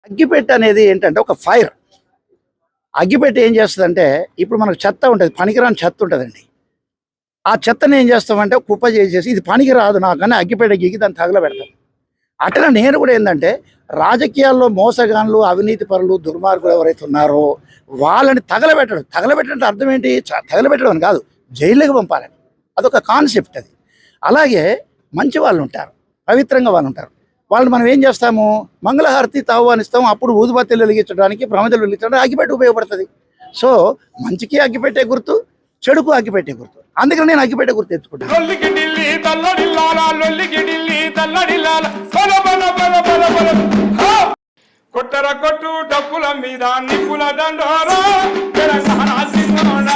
అగ్గిపెట్టె అనేది ఏంటంటే ఒక ఫైర్ అగ్గిపెట్టె ఏం చేస్తుందంటే ఇప్పుడు మనకు చెత్త ఉంటుంది పనికిరాని చెత్త ఉంటుందండి. ఆ చెత్తని ఏం చేస్తామంటే కుప్ప చేసేసి ఇది పనికి రాదు నాకని అగ్గిపెట్టె గీకి దాన్ని తగలబెడతాం. అట్లా నేను కూడా ఏంటంటే రాజకీయాల్లో మోసగాన్లు అవినీతి పరులు దుర్మార్గులు ఎవరైతే ఉన్నారో వాళ్ళని తగలబెట్టడం. తగలబెట్టడం అర్థం ఏంటి? చ- తగలబెట్టడం అని కాదు జైలుకి పంపాలని. అదొక కాన్సెప్ట్ అది. అలాగే మంచి వాళ్ళు ఉంటారు పవిత్రంగా వాళ్ళు ఉంటారు. వాళ్ళు మనం ఏం చేస్తాము? మంగళహారతి ఆహ్వానిస్తాం అప్పుడు ఊదుబత్తీలు వెలిగించడానికి ప్రమదలు వెలిగించడానికి అగ్గిపెట్టి ఉపయోగపడుతుంది. సో మంచికి అగ్గిపెట్టే గుర్తు చెడుకు అగ్గిపెట్టే గుర్తు. అందుకని నేను అగ్గిపెట్టే గుర్తు తెచ్చుకుంటాను లొల్లికి ఢిల్లీ కొట్టర కొట్టు డప్పుల మీద నిప్పుల దండోరా. తెలంగాణ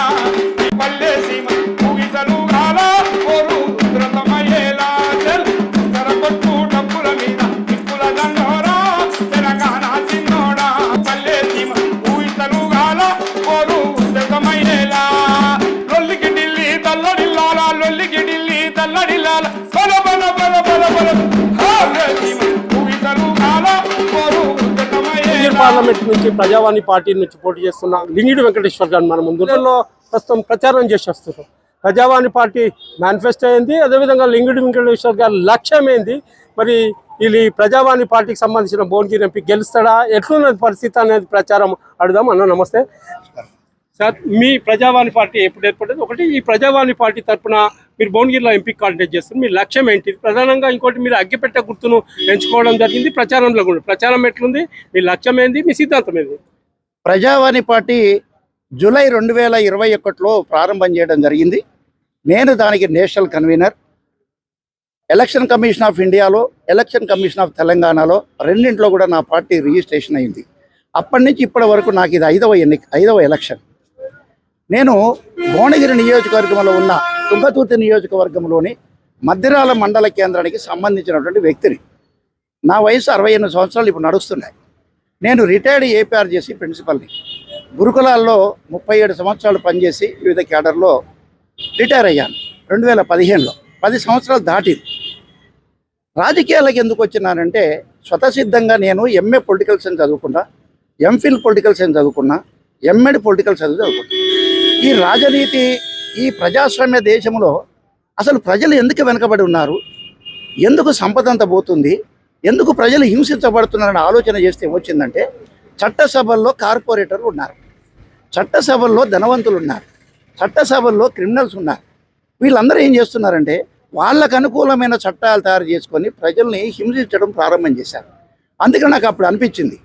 పల్లె సీమ పార్లమెంట్ నుంచి ప్రజావాణి పార్టీ నుంచి పోటీ చేస్తున్న లింగిడి వెంకటేశ్వర్ గారు మన ముందులో ప్రస్తుతం ప్రచారం చేసి వస్తున్నారు ప్రజావాణి పార్టీ మేనిఫెస్టో ఏంది అదేవిధంగా లింగిడి వెంకటేశ్వర్ గారి లక్ష్యం ఏంది? మరి ఇది ప్రజావాణి పార్టీకి సంబంధించిన భువనగిరి ఎంపీ గెలుస్తాడా? ఎట్లున్నది పరిస్థితి అనేది ప్రచారం అడుగుదాం. అన్న నమస్తే. సార్ మీ ప్రజావాణి పార్టీ ఎప్పుడు ఏర్పడింది ఒకటి ఈ ప్రజావాణి పార్టీ తరపున మీరు భువనగిరిలో ఎంపీ కాంటాక్ట్ చేస్తారు మీ లక్ష్యం ఏంటి? ప్రధానంగా ఇంకోటి మీరు అగ్గిపెట్టె గుర్తును ఎంచుకోవడం జరిగింది. ప్రచారంలో కూడా ప్రచారం ఎట్లుంది? మీ లక్ష్యం ఏంది? మీ సిద్ధాంతం ఏంది? ప్రజావాణి పార్టీ జూలై రెండు వేల ఇరవై ఒకటిలో ప్రారంభం చేయడం జరిగింది. నేను దానికి national convener. Election commission of ఇండియాలో ఎలక్షన్ కమిషన్ ఆఫ్ తెలంగాణలో రెండింటిలో కూడా నా పార్టీ రిజిస్ట్రేషన్ అయింది. అప్పటి నుంచి ఇప్పటి వరకు నాకు ఇది ఐదవ ఎన్నిక ఐదవ ఎలక్షన్. నేను భువనగిరి నియోజకవర్గంలో ఉన్న తుంగతుర్తి నియోజకవర్గంలోని మద్దిరాల మండల కేంద్రానికి సంబంధించినటువంటి వ్యక్తిని. నా వయసు అరవై ఎనిమిది సంవత్సరాలు ఇప్పుడు నడుస్తున్నాయి. నేను రిటైర్డ్ ఏపీఆర్ చేసి ప్రిన్సిపల్ని. గురుకులాల్లో ముప్పై ఏడు సంవత్సరాలు పనిచేసి వివిధ క్యాడర్లో రిటైర్ అయ్యాను రెండు వేల పదిహేనులో. పది సంవత్సరాలు దాటింది. రాజకీయాలకు ఎందుకు వచ్చినానంటే స్వతసిద్ధంగా నేను ఎంఏ పొలిటికల్ సైన్స్ చదువుకున్నా ఎంఫిల్ పొలిటికల్ సైన్స్ చదువుకున్నా ఎంఎడ్ పొలిటికల్ సైన్స్ చదువుకున్నా. ఈ రాజనీతి ఈ ప్రజాస్వామ్య దేశంలో అసలు ప్రజలు ఎందుకు వెనకబడి ఉన్నారు? ఎందుకు సంపద అంత పోతుంది? ఎందుకు ప్రజలు హింసించబడుతున్నారని ఆలోచన చేస్తే ఏమొచ్చిందంటే చట్టసభల్లో కార్పొరేటర్లు ఉన్నారు. చట్టసభల్లో ధనవంతులు ఉన్నారు. చట్టసభల్లో క్రిమినల్స్ ఉన్నారు. వీళ్ళందరూ ఏం చేస్తున్నారంటే వాళ్ళకు అనుకూలమైన చట్టాలు తయారు చేసుకొని ప్రజల్ని హింసించడం ప్రారంభం చేశారు. అందుకని నాకు అప్పుడు అనిపించింది.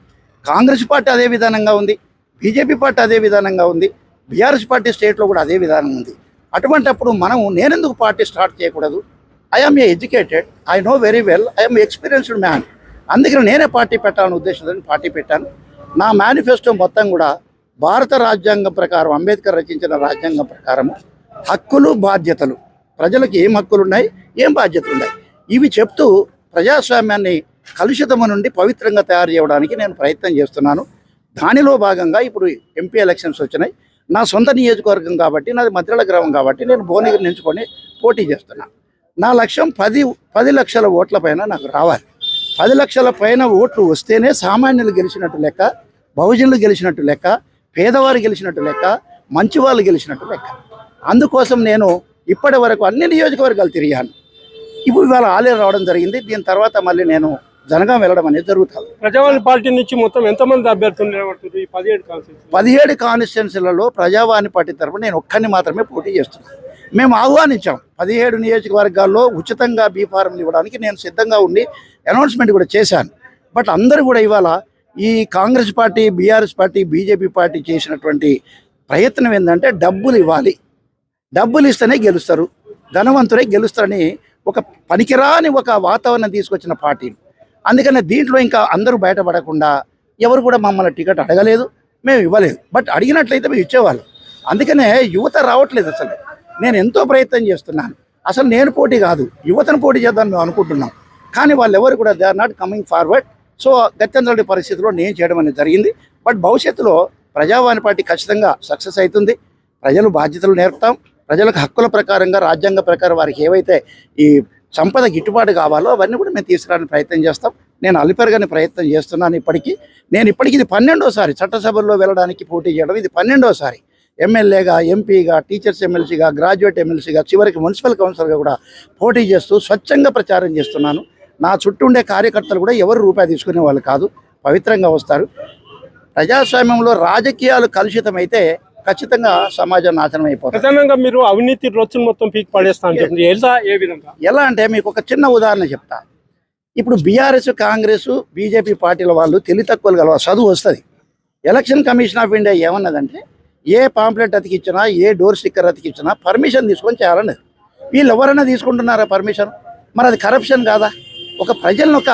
కాంగ్రెస్ పార్టీ అదే విధానంగా ఉంది. బీజేపీ పార్టీ అదే విధానంగా ఉంది. బీఆర్ఎస్ పార్టీ స్టేట్లో కూడా అదే విధానం ఉంది. అటువంటప్పుడు మనం నేనెందుకు పార్టీ స్టార్ట్ చేయకూడదు? I'm a educated I know very well I'm experienced man అందుకని నేనే పార్టీ పెట్టాలని ఉద్దేశంతో పార్టీ పెట్టాను. నా మేనిఫెస్టో మొత్తం కూడా భారత రాజ్యాంగం ప్రకారం అంబేద్కర్ రచించిన రాజ్యాంగం ప్రకారము. హక్కులు బాధ్యతలు. ప్రజలకు ఏం హక్కులు ఉన్నాయి? ఏం బాధ్యతలు ఉన్నాయి? ఇవి చెప్తూ ప్రజాస్వామ్యాన్ని కలుషితము నుండి పవిత్రంగా తయారు చేయడానికి నేను ప్రయత్నం చేస్తున్నాను. దానిలో భాగంగా ఇప్పుడు ఎంపీ ఎలక్షన్స్ వచ్చినాయి. నా సొంత నియోజకవర్గం కాబట్టి నాది మధ్యల గ్రామం కాబట్టి నేను భువనగిరి నించుకొని పోటీ చేస్తున్నాను నా లక్ష్యం పది పది లక్షల ఓట్ల పైన నాకు రావాలి. పది లక్షల పైన ఓట్లు వస్తేనే సామాన్యులు గెలిచినట్టు లెక్క బహుజనులు గెలిచినట్టు లెక్క పేదవారు గెలిచినట్టు లెక్క మంచి వాళ్ళు గెలిచినట్టు లెక్క. అందుకోసం నేను ఇప్పటి వరకు అన్ని నియోజకవర్గాలు తిరిగాను. ఇప్పుడు ఇవాళ ఆలయం రావడం జరిగింది. దీని తర్వాత మళ్ళీ నేను జనగాం వెళ్ళడం అనేది జరుగుతుంది. ప్రజావాణి పార్టీ నుంచి మొత్తం ఎంతమంది అభ్యర్థులు నిలబడుతుంది పదిహేడు కాన్స్టిట్యూన్సీ పదిహేడు కాన్స్టిట్యున్సీలలో ప్రజావాణి పార్టీ తరఫున నేను ఒక్కరిని మాత్రమే పోటీ చేస్తున్నాను. మేము ఆహ్వానించాం పదిహేడు నియోజకవర్గాల్లో ఉచితంగా బీ ఫారంలు ఇవ్వడానికి నేను సిద్ధంగా ఉండి అనౌన్స్మెంట్ కూడా చేశాను. బట్ అందరూ కూడా ఇవాళ ఈ Congress party BRS party BJP party చేసినటువంటి ప్రయత్నం ఏంటంటే డబ్బులు ఇవ్వాలి. డబ్బులు ఇస్తేనే గెలుస్తారు. ధనవంతులే గెలుస్తారని ఒక పనికిరాని ఒక వాతావరణం తీసుకొచ్చిన పార్టీలు అందుకనే దీంట్లో ఇంకా అందరూ బయటపడకుండా ఎవరు కూడా మమ్మల్ని టికెట్ అడగలేదు మేము ఇవ్వలేదు. బట్ అడిగినట్లయితే మేము ఇచ్చేవాళ్ళం. అందుకనే యువత రావట్లేదు అసలు. నేను ఎంతో ప్రయత్నం చేస్తున్నాను. అసలు నేను పోటీ కాదు యువతను పోటీ చేద్దామని మేము అనుకుంటున్నాం. కానీ వాళ్ళు ఎవరు కూడా they are not coming forward. So గత్యంతరం పరిస్థితిలో నేను చేయడం అనేది జరిగింది. బట్ భవిష్యత్తులో ప్రజావాణి పార్టీ ఖచ్చితంగా సక్సెస్ అవుతుంది. ప్రజలు బాధ్యతలు నేర్పుతాం. ప్రజలకు హక్కుల ప్రకారంగా రాజ్యాంగ ప్రకారం వారికి ఏవైతే ఈ సంపద గిట్టుబాటు కావాలో అవన్నీ కూడా మేము తీసుకురావడానికి ప్రయత్నం చేస్తాం. నేను అలిపెరగని ప్రయత్నం చేస్తున్నాను ఇప్పటికీ. నేను ఇప్పటికి ఇది పన్నెండోసారి చట్టసభల్లో వెళ్ళడానికి పోటీ చేయడం. ఇది పన్నెండోసారి. ఎమ్మెల్యేగా ఎంపీగా టీచర్స్ ఎమ్మెల్సీగా గ్రాడ్యుయేట్ ఎమ్మెల్సీగా చివరికి మున్సిపల్ కౌన్సిలర్గా కూడా పోటీ చేస్తూ స్వచ్ఛంగా ప్రచారం చేస్తున్నాను. నా చుట్టూ ఉండే కార్యకర్తలు కూడా ఎవరు రూపాయి తీసుకునే వాళ్ళు కాదు. పవిత్రంగా వస్తారు. ప్రజాస్వామ్యంలో రాజకీయాలు కలుషితమైతే ఖచ్చితంగా సమాజం నాశనం అయిపోతుంది. ప్రధానంగా మీరు అవినీతి రొచ్చును మొత్తం పీకి పడేస్తా అని చెప్పి ఎలా ఏ విధంగా? ఎలా అంటే మీకు ఒక చిన్న ఉదాహరణ చెప్తా. ఇప్పుడు బీఆర్ఎస్ కాంగ్రెస్ బీజేపీ పార్టీల వాళ్ళు తెలివి తక్కువలు గలవ చదువు వస్తుంది. ఎలక్షన్ కమిషన్ ఆఫ్ ఇండియా ఏమన్నదంటే ఏ పాంప్లెట్ అతికిచ్చినా ఏ డోర్ స్టిక్కర్ అతికిచ్చినా పర్మిషన్ తీసుకొని చేయాలన్నది. వీళ్ళు ఎవరైనా తీసుకుంటున్నారా పర్మిషన్? మరి అది కరప్షన్ కాదా? ఒక ప్రజలను ఒక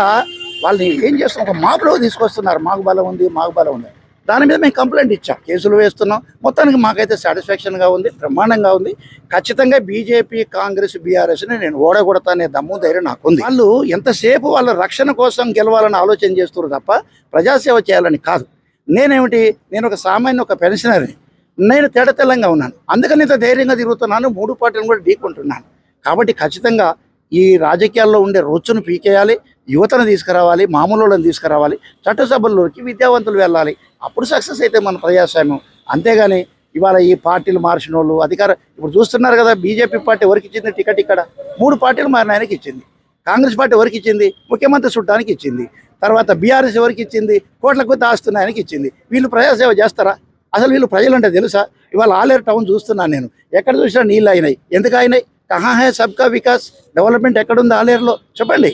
వాళ్ళని ఏం చేస్తాం ఒక మాపులో తీసుకొస్తున్నారు. మాకు బలం ఉంది మాకు బలం ఉంది. దాని మీద మేము కంప్లైంట్ ఇచ్చాం. కేసులు వేస్తున్నాం. మొత్తానికి మాకైతే సాటిస్ఫాక్షన్గా ఉంది బ్రహ్మాండంగా ఉంది. ఖచ్చితంగా బీజేపీ కాంగ్రెస్ బీఆర్ఎస్ని నేను ఓడగొడతానే దమ్ము ధైర్యం నాకుంది. వాళ్ళు ఎంతసేపు వాళ్ళ రక్షణ కోసం గెలవాలని ఆలోచన చేస్తున్నారు తప్ప ప్రజాసేవ చేయాలని కాదు. నేనేమిటి? నేను ఒక సామాన్య ఒక పెన్షనర్ని. నేను తేడతెల్లంగా ఉన్నాను. అందుకని ఇంత ధైర్యంగా తిరుగుతున్నాను. మూడు పార్టీలను కూడా ఢీకుంటున్నాను. కాబట్టి ఖచ్చితంగా ఈ రాజకీయాల్లో ఉండే రొచ్చును పీకేయాలి. యువతను తీసుకురావాలి మామూలు వాళ్ళని తీసుకురావాలి చట్టసభల్లోకి విద్యావంతులు వెళ్ళాలి. అప్పుడు సక్సెస్ అయితే మన ప్రజాస్వామ్యం. అంతేగాని ఇవాళ ఈ పార్టీలు మార్చిన వాళ్ళు అధికార ఇప్పుడు చూస్తున్నారు కదా బీజేపీ పార్టీ ఎవరికి ఇచ్చింది టికెట్ ఇక్కడ? మూడు పార్టీలు మారిన ఆయనకి ఇచ్చింది. కాంగ్రెస్ పార్టీ ఎవరికి ఇచ్చింది? ముఖ్యమంత్రి చుట్టానికి ఇచ్చింది. తర్వాత బీఆర్ఎస్ ఎవరికి ఇచ్చింది? కోట్ల కొద్ది ఆస్తున్న ఆయనకి ఇచ్చింది. వీళ్ళు ప్రజాసేవ చేస్తారా? అసలు వీళ్ళు ప్రజలు అంటే తెలుసా? ఇవాళ ఆలేరు టౌన్ చూస్తున్నాను నేను. ఎక్కడ చూసినా నీళ్ళు అయినాయి. ఎందుకు అయినాయి? కహా హే సబ్కా వికాస్ డెవలప్మెంట్ ఎక్కడుంది ఆలేరులో? చెప్పండి.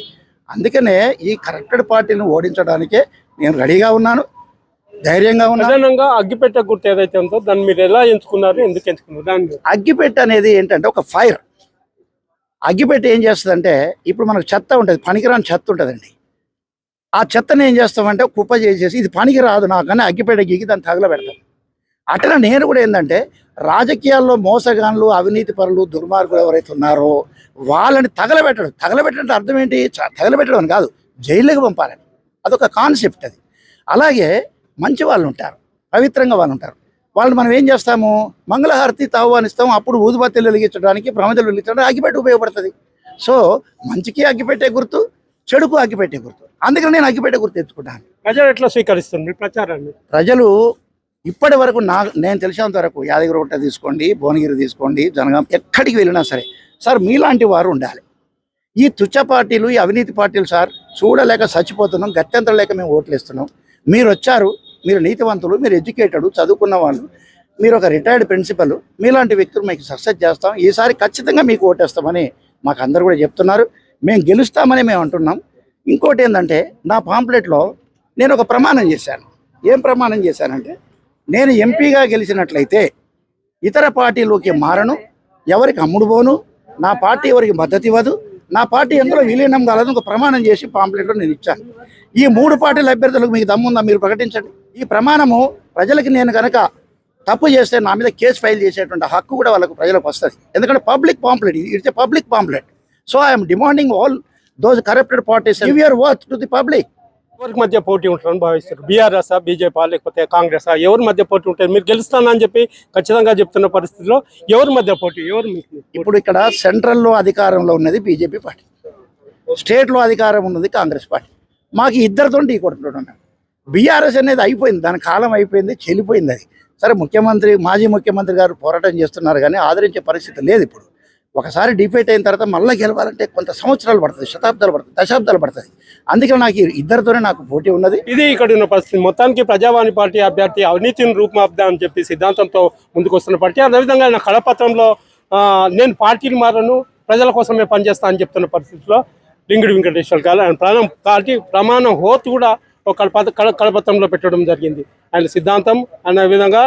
అందుకనే ఈ కరెక్టెడ్ పార్టీని ఓడించడానికే నేను రెడీగా ఉన్నాను ధైర్యంగా ఉన్నాను. అగ్గిపెట్టే గుర్తు ఏదైతే ఉందో దాన్ని మీరు ఎలా ఎంచుకున్నారు ఎందుకు ఎంచుకున్నారు దాని మీద. అగ్గిపెట్టె అనేది ఏంటంటే ఒక ఫైర్. అగ్గిపెట్టె ఏం చేస్తుందంటే ఇప్పుడు మనకు చెత్త ఉంటుంది పనికిరాని చెత్త ఉంటుందండి. ఆ చెత్తని ఏం చేస్తామంటే కుప్ప చేసేసి ఇది పనికి రాదు నాకని అగ్గిపెట్టె గీకి దాన్ని తగలబెడతాం. అట్లా నేను కూడా ఏంటంటే రాజకీయాల్లో మోసగాన్లు అవినీతి పరులు దుర్మార్గులు ఎవరైతే ఉన్నారో వాళ్ళని తగలబెట్టడం. తగలబెట్టడం అర్థం ఏంటి? చ- తగలబెట్టడం అని కాదు జైలుకి పంపాలని. అదొక కాన్సెప్ట్ అది. అలాగే మంచి వాళ్ళు ఉంటారు పవిత్రంగా వాళ్ళు ఉంటారు. వాళ్ళు మనం ఏం చేస్తాము? మంగళహారతి ఆహ్వానిస్తాం అప్పుడు ఊదుబత్తీలు వెలిగించడానికి ప్రమదలు వెలిగించడానికి అగ్గిపెట్టి ఉపయోగపడుతుంది. సో మంచికి అగ్గిపెట్టే గుర్తు చెడుకు అగ్గిపెట్టే గుర్తు. అందుకని నేను అగ్గిపెట్టే గుర్తు తెచ్చుకుంటాను ప్రజలు ఎట్లా స్వీకరిస్తారు మీ ప్రచారాన్ని. ప్రజలు ఇప్పటి వరకు నా నేను తెలిసినంత వరకు యాదగిరిగుట్ట తీసుకోండి భువనగిరి తీసుకోండి జనగాం ఎక్కడికి వెళ్ళినా సరే సార్ మీలాంటి వారు ఉండాలి. ఈ తుచ్చ పార్టీలు ఈ అవినీతి పార్టీలు సార్ చూడలేక చచ్చిపోతున్నాం గత్యంతరం లేక మేము ఓట్లు ఇస్తున్నాం మీరు వచ్చారు మీరు నీతివంతులు మీరు ఎడ్యుకేటెడ్ చదువుకున్న వాళ్ళు మీరు ఒక రిటైర్డ్ ప్రిన్సిపల్ మీలాంటి వ్యక్తులు మీకు సక్సెస్ చేస్తాం. ఈసారి ఖచ్చితంగా మీకు ఓటేస్తామని మాకు అందరు కూడా చెప్తున్నారు. మేము గెలుస్తామని మేము అంటున్నాం. ఇంకోటి ఏంటంటే నా పాంప్లెట్లో నేను ఒక ప్రమాణం చేశాను. ఏం ప్రమాణం చేశానంటే నేను ఎంపీగా గెలిచినట్లయితే ఇతర పార్టీలోకి మారను ఎవరికి అమ్ముడు పోను నా పార్టీ ఎవరికి మద్దతు ఇవ్వదు నా పార్టీ ఎందులో విలీనం కాలేదు ఒక ప్రమాణం చేసి పాంప్లెట్లో నేను ఇచ్చాను. ఈ మూడు పార్టీల అభ్యర్థులకు మీకు దమ్ముందా మీరు ప్రకటించండి. ఈ ప్రమాణము ప్రజలకి నేను కనుక తప్పు చేస్తే నా మీద కేసు ఫైల్ చేసేటువంటి హక్కు కూడా వాళ్ళకు ప్రజలకు వస్తుంది. ఎందుకంటే public pamphlet it's a public pamphlet so I'm demanding all those corrupted parties give your worth to the public ఎవరికి మధ్య పోటీ ఉంటుందని భావిస్తారు బీఆర్ఎస్ బీజేపీ లేకపోతే కాంగ్రెస్ ఎవరి మధ్య పోటీ ఉంటుంది? మీరు గెలుస్తానని చెప్పి ఖచ్చితంగా చెప్తున్న పరిస్థితిలో ఎవరి మధ్య పోటీ? ఎవరు ఇప్పుడు ఇక్కడ సెంట్రల్లో అధికారంలో ఉన్నది బీజేపీ పార్టీ. స్టేట్లో అధికారం ఉన్నది కాంగ్రెస్ పార్టీ. మాకు ఇద్దరితో టీ కొట్టుకుంటున్నాడు బీఆర్ఎస్ అనేది అయిపోయింది. దాని కాలం అయిపోయింది చెల్లిపోయింది అది. సరే ముఖ్యమంత్రి మాజీ ముఖ్యమంత్రి గారు పోరాటం చేస్తున్నారు కానీ ఆదరించే పరిస్థితి లేదు ఇప్పుడు. ఒకసారి డిఫైట్ అయిన తర్వాత మళ్ళీ గెలవాలంటే కొంత సంవత్సరాలు పడుతుంది శతాబ్దాలు పడుతుంది దశాబ్దాలు పడుతుంది. అందుకని నాకు ఇద్దరితోనే నాకు పోటీ ఉన్నది. ఇది ఇక్కడ ఉన్న పరిస్థితి. మొత్తానికి ప్రజావాణి పార్టీ అభ్యర్థి అవినీతిని రూపుమాపుదా అని చెప్పి సిద్ధాంతంతో ముందుకు వస్తున్న పార్టీ. అదేవిధంగా ఆయన కళపత్రంలో నేను పార్టీని మారను ప్రజల కోసమే పనిచేస్తా అని చెప్తున్న పరిస్థితిలో లింగుడి వెంకటేశ్వర్ గారు ఆయన ప్రాణం పార్టీ ప్రమాణం హోత్ కూడా ఒక కళప కళ కళపత్రంలో పెట్టడం జరిగింది. ఆయన సిద్ధాంతం అనే విధంగా